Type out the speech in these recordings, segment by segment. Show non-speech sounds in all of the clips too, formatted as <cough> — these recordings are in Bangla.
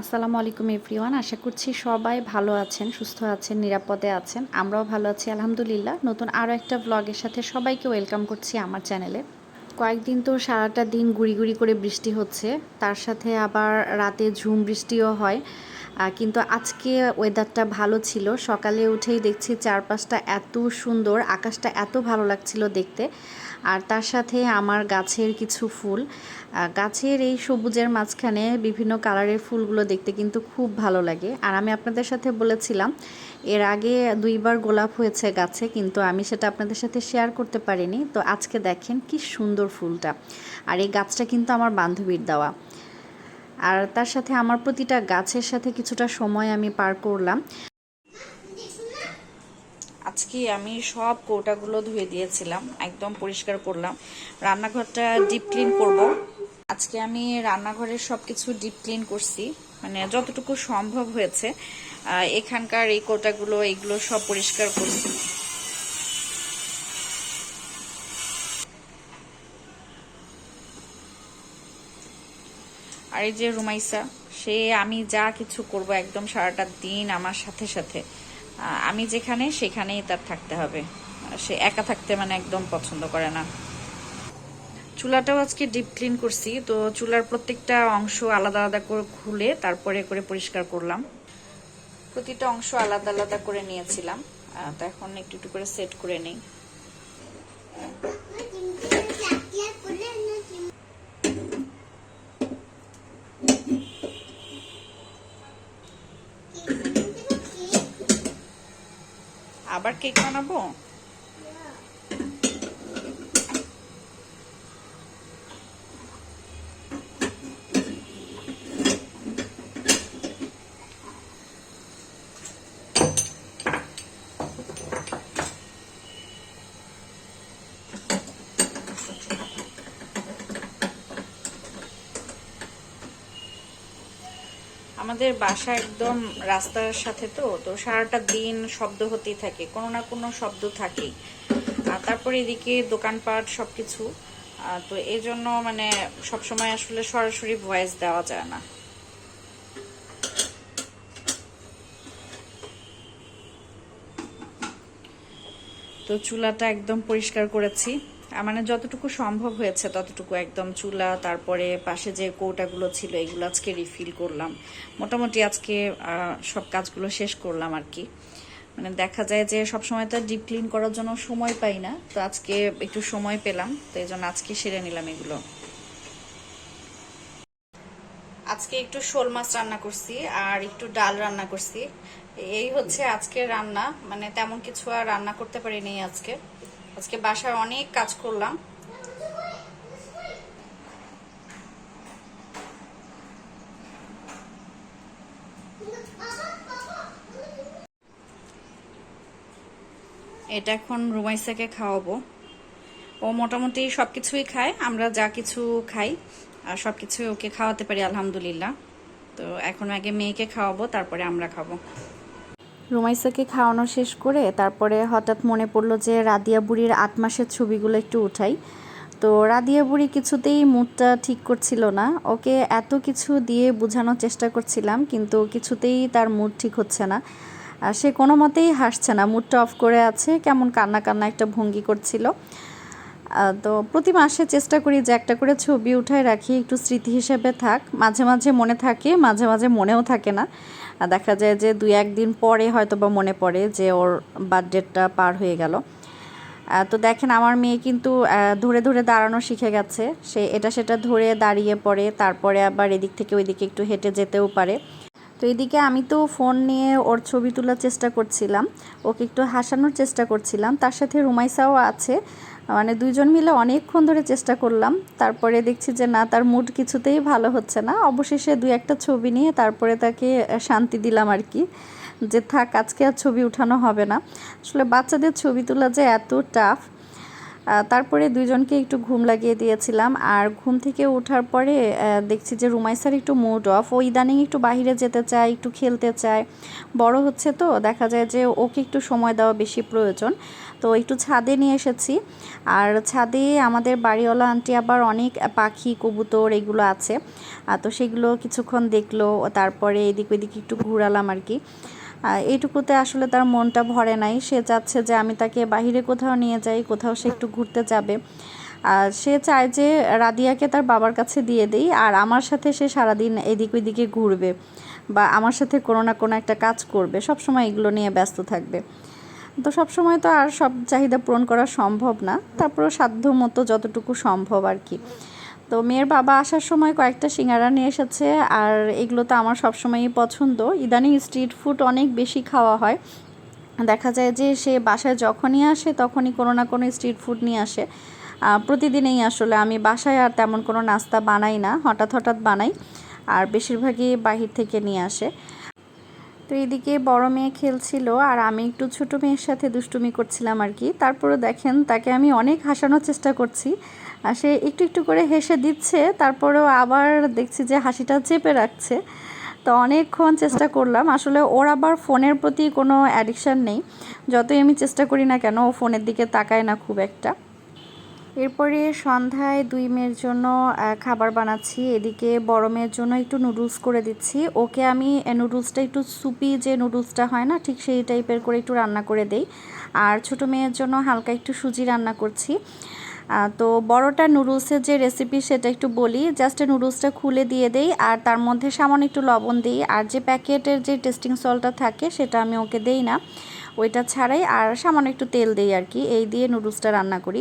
আসসালামু আলাইকুম এভরিওয়ান, আশা করছি সবাই ভালো আছেন, সুস্থ আছেন, নিরাপদে আছেন। আমরাও ভালো আছি, আলহামদুলিল্লাহ। নতুন আরও একটা ব্লগের সাথে সবাইকে ওয়েলকাম করছি আমার চ্যানেলে কয়েকদিন তো সারাটা দিন গুড়ি গুড়ি করে বৃষ্টি হচ্ছে, তার সাথে আবার রাতে ঝুম বৃষ্টিও হয়। কিন্তু আজকে ওয়েদারটা ভালো ছিল, সকালে উঠেই দেখছি চারপাশটা এত সুন্দর, আকাশটা এত ভালো লাগছিল দেখতে। আর তার সাথে আমার গাছের কিছু ফুল গাছের এই সবুজের মাঝখানে বিভিন্ন কালারের ফুলগুলো দেখতে কিন্তু খুব ভালো লাগে। আর আমি আপনাদের সাথে বলেছিলাম, এর আগে দুইবার গোলাপ হয়েছে গাছে, কিন্তু আমি সেটা আপনাদের সাথে শেয়ার করতে পারিনি। তো আজকে দেখেন কি সুন্দর ফুলটা। আর এই গাছটা কিন্তু আমার বান্ধবীর দেওয়া। আর তার সাথে আমার প্রতিটা গাছের সাথে কিছুটা সময় আমি পার করলাম। আজকে আমি সব কৌটাগুলো ধুয়ে দিয়েছিলাম, একদম পরিষ্কার করলাম। রান্নাঘরটা ডিপ ক্লিন করব। আজকে আমি রান্নাঘরের সব কিছু ডিপ ক্লিন করছি। মানে যতটুকু সম্ভব হয়েছে এখানকার এই কোটাগুলো, এগুলো সব পরিষ্কার করছি। আর এই যে রুমাইসা, সে আমি যা কিছু করব একদম সারাটা দিন আমার সাথে সাথে। আমি যেখানে, সেখানেই তার থাকতে হবে। সে একা থাকতে মানে একদম পছন্দ করে না। চুলাটাও আজকে ডিপ ক্লিন করছি, তো চুলার প্রত্যেকটা অংশ আলাদা আলাদা করে খুলে তারপরে করে পরিষ্কার করলাম। প্রতিটা অংশ আলাদা আলাদা করে নিয়েছিলাম তো এখন একটু একটু করে সেট করে নেই। আবার কেক বানাবো? আমাদের বাসা একদম রাস্তার সাথে তো তো সারাটা দিন শব্দ হতেই থাকে কোনো না কোনো শব্দ থাকেই। আর তারপরে এদিকে দোকানপাট সবকিছু আহ, তো এই জন্য মানে সবসময় আসলে সরাসরি ভয়েস দেওয়া যায় না। তো চুলাটা একদম পরিষ্কার করেছি। মানে যতটুকু সম্ভব হয়েছে ততটুকু একদম চুলা, তারপরে পাশে যে কৌটাগুলো ছিল, এগুলো আজকে রিফিল করলাম। মোটামুটি আজকে সব কাজগুলো শেষ করলাম আর কি। মানে দেখা যায় যে সব সময় তো ডিপ ক্লিন করার জন্য সময় পাই না, তো আজকে একটু সময় পেলাম, তো এই জন্য আজকে সেরে নিলাম এগুলো। আজকে একটু শোল মাছ রান্না করছি আর একটু ডাল রান্না করছি। এই হচ্ছে আজকে রান্না মানে তেমন কিছু আর রান্না করতে পারিনি আজকে। আজকে বাসার অনেক কাজ করলাম। এটা এখন রুমাইসাকে খাওয়াবো। ও মোটামুটি সব কিছুই খায়, আমরা যা কিছু খাই, আর সব কিছুই ওকে খাওয়াতে পারি, আলহামদুলিল্লাহ। তো এখন আগে মেয়েকে খাওয়াবো, তারপরে আমরা খাব। রুমাইসাকে খাওয়ানো শেষ করে তারপরে হঠাৎ মনে পড়ল যে রাদিয়া বুড়ির আট মাসের ছবিগুলো একটু উঠাই। তো রাদিয়া বুড়ি কিছুতেই মুডটা ঠিক করছিল না। ওকে এত কিছু দিয়ে বোঝানোর চেষ্টা করছিলাম, কিন্তু কিছুতেই তার মুড ঠিক হচ্ছে না। আর সে কোনো মতেই হাসছে না, মুডটা অফ করে আছে, কেমন কান্না কান্না একটা ভঙ্গি করছিল। তো প্রতি মাসে চেষ্টা করি যে একটা করে ছবি উঠায় রাখি, একটু স্মৃতি হিসেবে থাক। মাঝে মাঝে মনে থাকে, মাঝে মাঝে মনেও থাকে না। দেখা যায় যে দুই একদিন পরে হয়তো বা মনে পড়ে যে ওর বার্থডেটা পার হয়ে গেল। তো দেখেন, আমার মেয়ে কিন্তু ধরে ধরে দাঁড়ানো শিখে গেছে। সে এটা সেটা ধরে দাঁড়িয়ে পড়ে, তারপরে আবার এদিক থেকে ওইদিকে একটু হেঁটে যেতেও পারে। তো এদিকে আমি তো ফোন নিয়ে ওর ছবি তোলার চেষ্টা করছিলাম, ওকে একটু হাসানোর চেষ্টা করছিলাম। তার সাথে রুমাইসাও আছে। মানে দুইজন মিলে অনেকক্ষণ ধরে চেষ্টা করলাম। তারপরে দেখছি যে না, তার মুড কিছুতেই ভালো হচ্ছে না। অবশেষে দুই একটা ছবি নিয়ে তারপরে তাকে শান্তি দিলাম আর কি, যে থাক, আজকে আর ছবি উঠানো হবে না। আসলে বাচ্চাদের ছবি তোলা যে এত টাফ তারপরে দুইজনকে একটু ঘুম লাগিয়ে দিয়েছিলাম আর ঘুম থেকে ওঠার পরে দেখছি যে রুমাইসার একটু মুড অফ ও ইদানিং একটু বাইরে যেতে চায়, একটু খেলতে চায়। বড় হচ্ছে তো, দেখা যায় যে ওকে একটু সময় দেওয়া বেশি প্রয়োজন। তো একটু ছাদে নিয়ে এসেছি। আর ছাদে আমাদের বাড়িওয়ালা আন্টি আবার অনেক পাখি, কবুতর এগুলো আছে। তো সেগুলো কিছুক্ষণ দেখল, তারপরে এদিক ওদিক একটু ঘুরালাম আর কি। এইটুকুতে আসলে তার মনটা ভরে নাই। সে চাচ্ছে যে আমি তাকে বাইরে কোথাও নিয়ে যাই, কোথাও সে একটু ঘুরতে যাবে। আর সে চায় যে রাদিয়াকে তার বাবার কাছে দিয়ে দেই, আর আমার সাথে সে সারাদিন এদিক ওইদিকে ঘুরবে বা আমার সাথে কোনো না কোনো একটা কাজ করবে সব সময় এগুলো নিয়ে ব্যস্ত থাকবে। তো সব সময় তো আর সব চাহিদা পূরণ করা সম্ভব না, তারপরেও সাধ্য মতো যতটুকু সম্ভব আর কি। তো মেয়ের বাবা আসার সময় কয়েকটা সিঙ্গারা নিয়ে এসেছে, আর এগুলো তো আমার সবসময়ই পছন্দ। ইদানিং স্ট্রিট ফুড অনেক বেশি খাওয়া হয়। দেখা যায় যে সে বাসায় যখনই আসে, তখনই কোনো না কোনো স্ট্রিট ফুড নিয়ে আসে। প্রতিদিনেই আসলে আমি বাসায় আর তেমন কোনো নাস্তা বানাই না, হঠাৎ হঠাৎ বানাই, আর বেশিরভাগই বাহির থেকে নিয়ে আসে। তো এদিকে বড় মেয়ে খেলছিল, আর আমি একটু ছোট মেয়ের সাথে দুষ্টুমি করছিলাম আর কি। তারপরে দেখেন, তাকে আমি অনেক হাসানোর চেষ্টা করছি। আর সে একটু একটু করে হেসে দিচ্ছে, তারপরেও আবার দেখছি যে হাসিটা চেপে রাখছে। তো অনেকক্ষণ চেষ্টা করলাম, আসলে ওর আবার ফোনের প্রতি কোনো অ্যাডিকশান নেই। যতই আমি চেষ্টা করি না কেন, ও ফোনের দিকে তাকায় না খুব একটা। এরপরে সন্ধ্যায় দুই মেয়ের জন্য খাবার বানাচ্ছি, এদিকে বড় মেয়ের জন্য একটু নুডলস করে দিচ্ছি। ওকে আমি নুডলসটা একটু সুপি যে নুডলসটা হয় না, ঠিক সেই টাইপের করে একটু রান্না করে দেই। আর ছোট মেয়ের জন্য হালকা একটু সুজি রান্না করছি। তো বড়টা নুডলসের যে রেসিপি সেটা একটু বলি। জাস্ট নুডলসটা খুলে দিয়ে দেই আর তার মধ্যে সামান্য একটু লবণ দিই। আর যে প্যাকেটের যে টেস্টিং সলটা থাকে সেটা আমি ওকে দেই না। ওইটা ছাড়াই আর সামান্য একটু তেল দেই আর কি। এই দিয়ে নুডলসটা রান্না করি।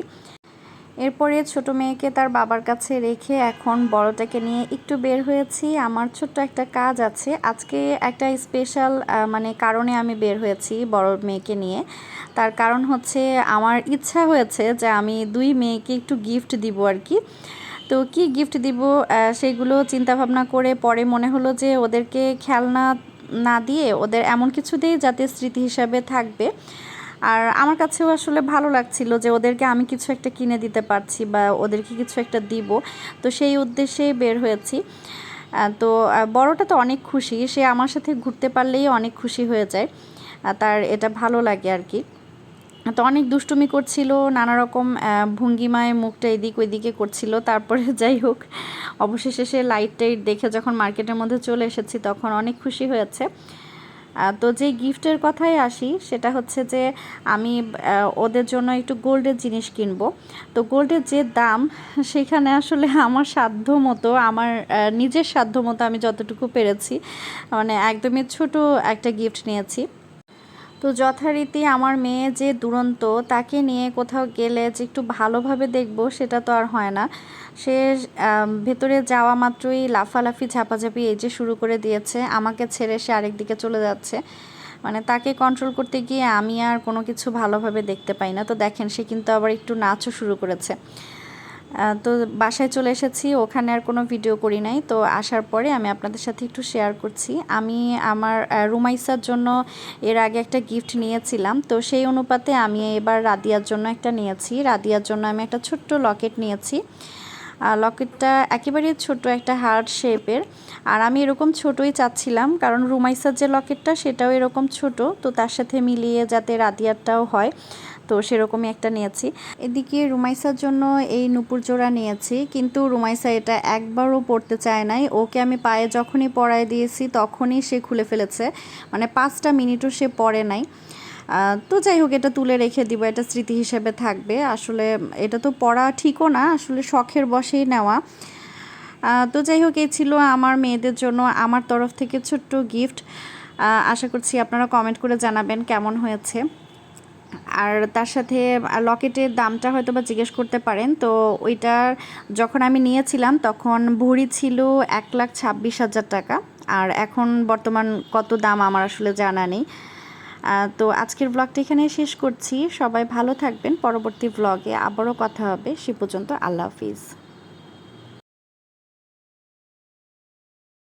এরপরে ছোট মেয়েকে তার বাবার কাছে রেখে এখন বড়টাকে নিয়ে একটু বের হয়েছি। আমার ছোট্ট একটা কাজ আছে। আজকে একটা স্পেশাল মানে কারণে আমি বের হয়েছি বড় মেয়েকে নিয়ে। তার কারণ হচ্ছে আমার ইচ্ছা হয়েছে যে আমি দুই মেয়েকে একটু গিফট দিব আর কি। তো কি গিফট দিব আহ, সেগুলো চিন্তা ভাবনা করে পরে মনে হলো যে ওদেরকে খেলনা না দিয়ে ওদের এমন কিছু দিই যাতে স্মৃতি হিসাবে থাকবে। আর আমার কাছেও আসলে ভালো লাগছিল যে ওদেরকে আমি কিছু একটা কিনে দিতে পারছি বা ওদেরকে কিছু একটা দিব। তো সেই উদ্দেশ্যেই বের হয়েছি। তো বড়টা তো অনেক খুশি। সে আমার সাথে ঘুরতে পারলেই অনেক খুশি হয়ে যায়। তার এটা ভালো লাগে আর কি। তো অনেক দুষ্টুমি করছিল, নানা রকম ভঙ্গিমায় মুখটা এদিক ওইদিকে করছিল। তারপরে <laughs> যাই হোক, অবশেষে সে লাইট টাইট দেখে যখন মার্কেটের মধ্যে চলে এসেছি, তখন অনেক খুশি হয়েছে। তো যে গিফটের কথাই আসি, সেটা হচ্ছে যে আমি ওদের জন্য একটু গোল্ডের জিনিস কিনব। তো গোল্ডের যে দাম, সেখানে আসলে আমার সাধ্য মতো, আমার নিজের সাধ্য মতো আমি যতটুকু পেরেছি মানে একদমই ছোট একটা গিফট নিয়েছি। তো যথারীতি আমার মেয়ে যে দুরন্ত, তাকে নিয়ে কোথাও গেলে যে একটু ভালোভাবে দেখব সেটা তো আর হয় না। সে ভেতরে যাওয়া মাত্রই লাফালাফি, ঝাপাঝাপি এই যে শুরু করে দিয়েছে। আমাকে ছেড়ে সে আরেক দিকে চলে যাচ্ছে। মানে তাকে কন্ট্রোল করতে গিয়ে আমি আর কোনো কিছু ভালোভাবে দেখতে পাই না। তো দেখেন সে কিন্তু আবার একটু নাচও শুরু করেছে। তো বাসায় চলে এসেছি, ওখানে আর কোনো ভিডিও করি নাই। তো আসার পরে আমি আপনাদের সাথে একটু শেয়ার করছি। আমি আমার রুমাইসার জন্য এর আগে একটা গিফট নিয়েছিলাম। তো সেই অনুপাতে আমি এবার রাদিয়ার জন্য একটা নিয়েছি। রাদিয়ার জন্য আমি একটা ছোট্ট লকেট নিয়েছি। লকেটটা একেবারে ছোট একটা হার্ট শেপের আর আমি এরকম ছোটই চাচ্ছিলাম, কারণ রুমাইসার যে লকেটটা সেটাও এরকম ছোট। তো তার সাথে মিলিয়ে যাতে রাদিয়ারটাও হয়। তো সেরকমই একটা নিয়েছি। এদিকে রুমাইসার জন্য এই নুপুর জোড়া নিয়েছি, কিন্তু রুমাইসা এটা একবারও পড়তে চায় নাই। ওকে আমি পায়ে যখনই পরায় দিয়েছি, তখনই সে খুলে ফেলেছে। মানে পাঁচটা মিনিটও সে পড়ে নাই। তো যাই হোক, এটা তুলে রেখে দিব, এটা স্মৃতি হিসেবে থাকবে। আসলে এটা তো পড়া ঠিকও না, আসলে শখের বসেই নেওয়া। তো যাই হোক, এই ছিল আমার মেয়েদের জন্য আমার তরফ থেকে ছোট্ট গিফট। আশা করছি আপনারা কমেন্ট করে জানাবেন কেমন হয়েছে। আর তার সাথে লকেটের দামটা হয়তো বা জিজ্ঞেস করতে পারেন। তো ওইটার যখন আমি নিয়েছিলাম, তখন ভরি ছিল এক লাখ ছাব্বিশ হাজার টাকা। আর এখন বর্তমান কত দাম আমার আসলে জানা নেই। তো আজকের ব্লগটা এখানে শেষ করছি। সবাই ভালো থাকবেন। পরবর্তী ব্লগে আবারও কথা হবে। সে পর্যন্ত আল্লাহ হাফিজ।